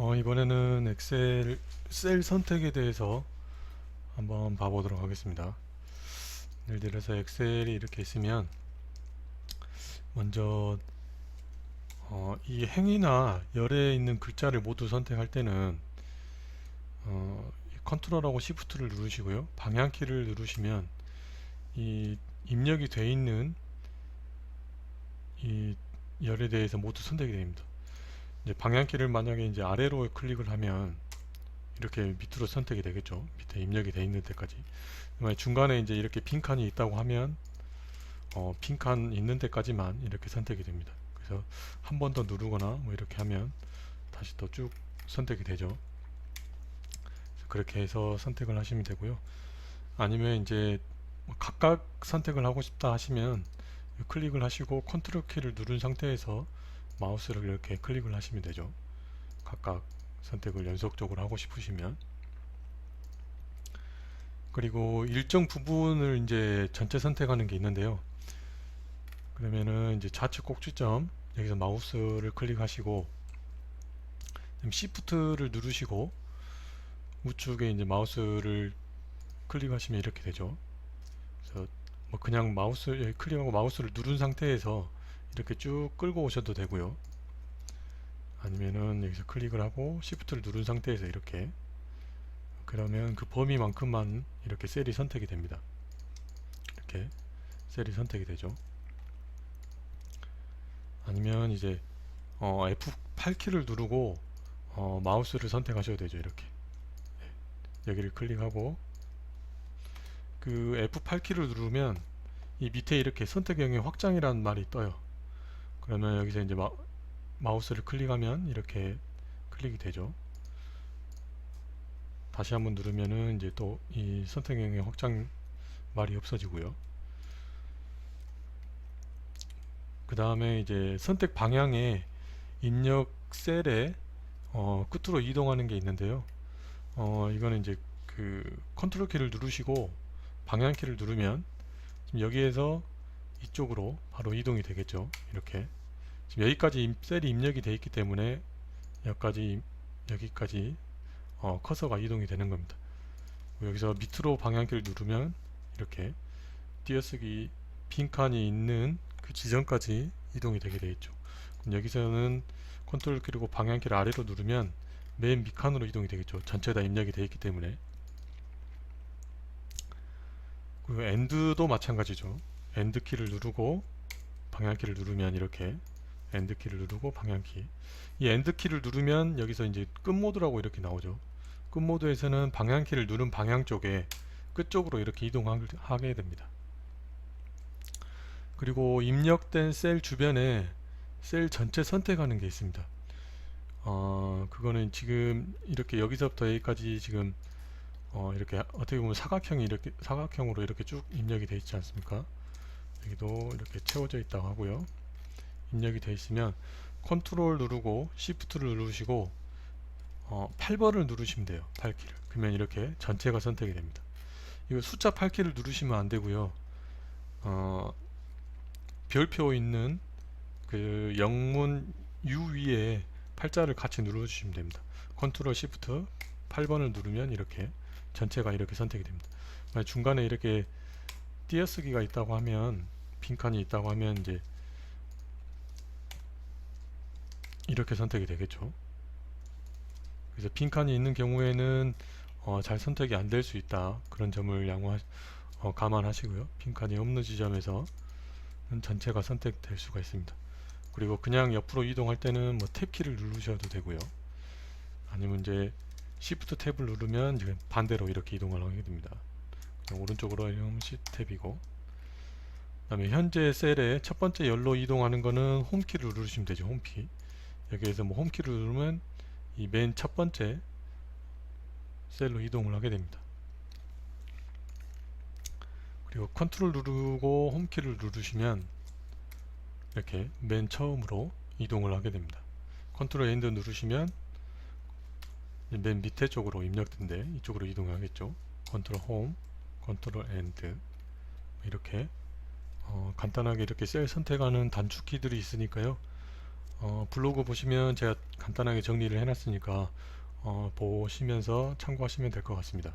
어, 이번에는 엑셀 셀 선택에 대해서 한번 봐보도록 하겠습니다. 예를 들어서 엑셀이 이렇게 있으면 먼저 어, 이 행이나 열에 있는 글자를 모두 선택할 때는 어, 이 컨트롤하고 시프트를 누르시고요. 방향키를 누르시면 이 입력이 돼 있는 이 열에 대해서 모두 선택이 됩니다. 이제 방향키를 만약에 이제 아래로 클릭을 하면 이렇게 밑으로 선택이 되겠죠. 밑에 입력이 돼 있는 데까지. 중간에 이제 이렇게 빈 칸이 있다고 하면 어, 빈칸 있는 데까지만 이렇게 선택이 됩니다. 그래서 한 번 더 누르거나 뭐 이렇게 하면 다시 또 쭉 선택이 되죠. 그렇게 해서 선택을 하시면 되고요. 아니면 이제 뭐 각각 선택을 하고 싶다 하시면 클릭을 하시고 컨트롤 키를 누른 상태에서 마우스를 이렇게 클릭을 하시면 되죠. 각각 선택을 연속적으로 하고 싶으시면 그리고 일정 부분을 이제 전체 선택하는 게 있는데요. 그러면은 이제 좌측 꼭지점 여기서 마우스를 클릭하시고 시프트를 누르시고 우측에 이제 마우스를 클릭하시면 이렇게 되죠. 그래서 뭐 그냥 마우스 여기 클릭하고 마우스를 누른 상태에서 이렇게 쭉 끌고 오셔도 되고요. 아니면은 여기서 클릭을 하고 시프트를 누른 상태에서 이렇게 그러면 그 범위만큼만 이렇게 셀이 선택이 됩니다. 이렇게 셀이 선택이 되죠. 아니면 이제 어, F8키를 누르고 어, 마우스를 선택하셔도 되죠. 이렇게 네. 여기를 클릭하고 그 F8키를 누르면 이 밑에 이렇게 선택형의 확장이라는 말이 떠요. 그러면 여기서 이제 마, 마우스를 클릭하면 이렇게 클릭이 되죠. 다시 한번 누르면은 이제 또 이 선택형의 확장 말이 없어지고요. 그 다음에 이제 선택 방향에 입력 셀에 어, 끝으로 이동하는 게 있는데요. 어, 이거는 이제 그 컨트롤 키를 누르시고 방향 키를 누르면 지금 여기에서 이쪽으로 바로 이동이 되겠죠. 이렇게 지금 여기까지 임- 셀이 입력이 되어 있기 때문에 여기까지 여기까지 어, 커서가 이동이 되는 겁니다. 여기서 밑으로 방향키를 누르면 이렇게 띄어쓰기 빈칸이 있는 그 지점까지 이동이 되게 되어 있죠. 그럼 여기서는 컨트롤 키고 방향키를 아래로 누르면 맨 밑칸으로 이동이 되겠죠. 전체 다 입력이 되어 있기 때문에. 그리고 엔드도 마찬가지죠. 엔드 키를 누르고 방향키를 누르면 이렇게 엔드 키를 누르고 방향키. 이 엔드 키를 누르면 여기서 이제 끝 모드라고 이렇게 나오죠. 끝 모드에서는 방향키를 누른 방향 쪽에 끝쪽으로 이렇게 이동하게 됩니다. 그리고 입력된 셀 주변에 셀 전체 선택하는 게 있습니다. 어 그거는 지금 이렇게 여기서부터 여기까지 지금 어 이렇게 어떻게 보면 사각형이 이렇게 사각형으로 이렇게 쭉 입력이 되어 있지 않습니까 여기도 이렇게 채워져 있다고 하고요. 입력이 되어 있으면 컨트롤 누르고 시프트를 누르시고 어, 8번을 누르시면 돼요 8키를. 그러면 이렇게 전체가 선택이 됩니다. 이거 숫자 8키를 누르시면 안 되고요. 어, 별표 있는 그 영문 U 위에 팔자를 같이 눌러주시면 됩니다. 컨트롤 시프트 8번을 누르면 이렇게 전체가 이렇게 선택이 됩니다. 중간에 이렇게 띄어쓰기가 있다고 하면 빈칸이 있다고 하면 이제 이렇게 선택이 되겠죠. 그래서 빈칸이 있는 경우에는 어, 잘 선택이 안 될 수 있다. 그런 점을 양호 어, 감안하시고요. 빈칸이 없는 지점에서는 전체가 선택될 수가 있습니다. 그리고 그냥 옆으로 이동할 때는 뭐 탭 키를 누르셔도 되고요. 아니면 이제 Shift 탭을 누르면 반대로 이렇게 이동을 하게 됩니다. 오른쪽으로 하면 Shift 탭이고 그 다음에 현재 셀의 첫 번째 열로 이동하는 거는 홈키를 누르시면 되죠. 홈키. 여기에서 뭐 홈키를 누르면 이 맨 첫 번째 셀로 이동을 하게 됩니다. 그리고 컨트롤 누르고 홈키를 누르시면 이렇게 맨 처음으로 이동을 하게 됩니다. 컨트롤 엔드 누르시면 맨 밑에 쪽으로 입력된데 이쪽으로 이동하겠죠. 컨트롤 홈, 컨트롤 엔드 이렇게 어, 간단하게 이렇게 셀 선택하는 단축키들이 있으니까요. 어, 블로그 보시면 제가 간단하게 정리를 해놨으니까 어, 보시면서 참고하시면 될 것 같습니다.